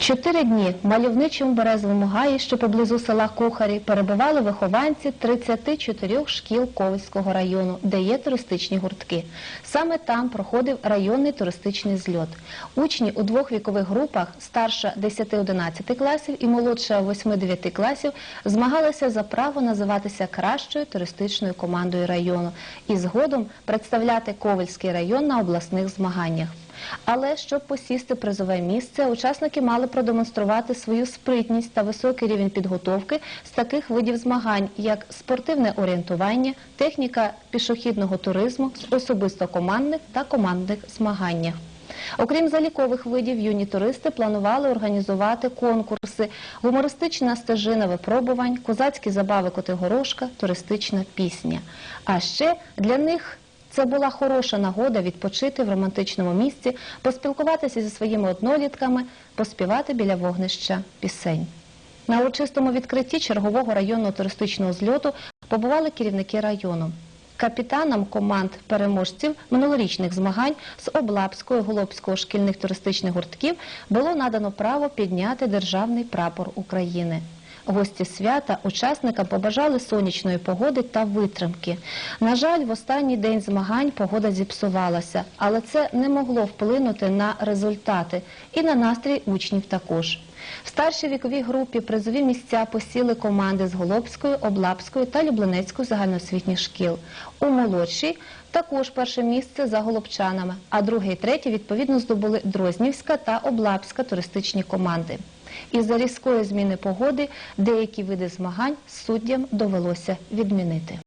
Чотири дні в мальовничому березовому гаї, що поблизу села Кухарі, перебували вихованці 34 шкіл Ковальського району, де є туристичні гуртки. Саме там проходив районний туристичний зльот. Учні у двох вікових групах, старша 10-11 класів і молодша 8-9 класів, змагалися за право називатися кращою туристичною командою району і згодом представляти Ковальський район на обласних змаганнях. Але щоб посісти призове місце, учасники мали продемонструвати свою спритність та високий рівень підготовки з таких видів змагань, як спортивне орієнтування, техніка пішохідного туризму, особисто командних та командних змаганнях. Окрім залікових видів, юні туристи планували організувати конкурси, гумористична стежина випробувань, козацькі забави Котигорошка, туристична пісня. А ще для них це була хороша нагода відпочити в романтичному місці, поспілкуватися зі своїми однолітками, поспівати біля вогнища пісень. На урочистому відкритті чергового районного туристичного зльоту побували керівники району. Капітанам команд переможців минулорічних змагань з Облапського, Голобського шкільних туристичних гуртків було надано право підняти державний прапор України. Гості свята учасникам побажали сонячної погоди та витримки. На жаль, в останній день змагань погода зіпсувалася, але це не могло вплинути на результати і на настрій учнів також. В старшій віковій групі призові місця посіли команди з Голобської, Облапської та Люблинецької загальноосвітніх шкіл. У молодшій також перше місце за голубчанами, а друге і третє відповідно здобули Дрознівська та Облапська туристичні команди. Із-за різкої зміни погоди деякі види змагань суддям довелося відмінити.